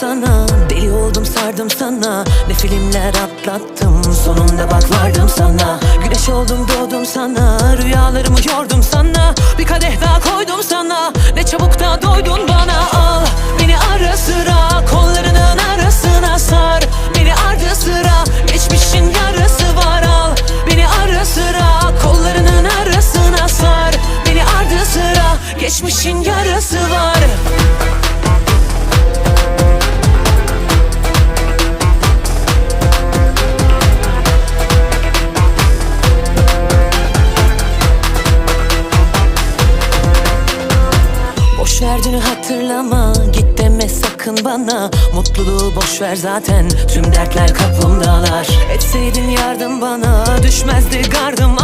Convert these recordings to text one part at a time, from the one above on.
sana. Deli oldum sardım sana. Ne filmler atlattım Sonunda bak vardım sana. Güneş oldum doğdum sana. Rüyalarımı yordum sana. Bir kadeh daha koydum sana. Ne çabuk da doydun bana. Al beni ara sıra. Kollarının arasına sar. Beni ardı sıra. Geçmişin yarası var. Al Beni ara sıra. Kollarının arasına sar. Beni ardı sıra. Geçmişin yarası Boş verdiğini hatırlama. Git deme sakın bana. Mutluluğu boş ver zaten. Tüm dertler kapımdalar. Etseydin yardım bana. Düşmezdi gardım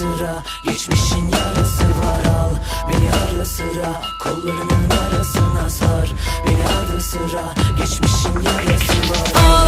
sıra geçmişin yarısı var al Beni ara sıra kollarının arasına sar Beni ardı sıra geçmişin yarısı var. Al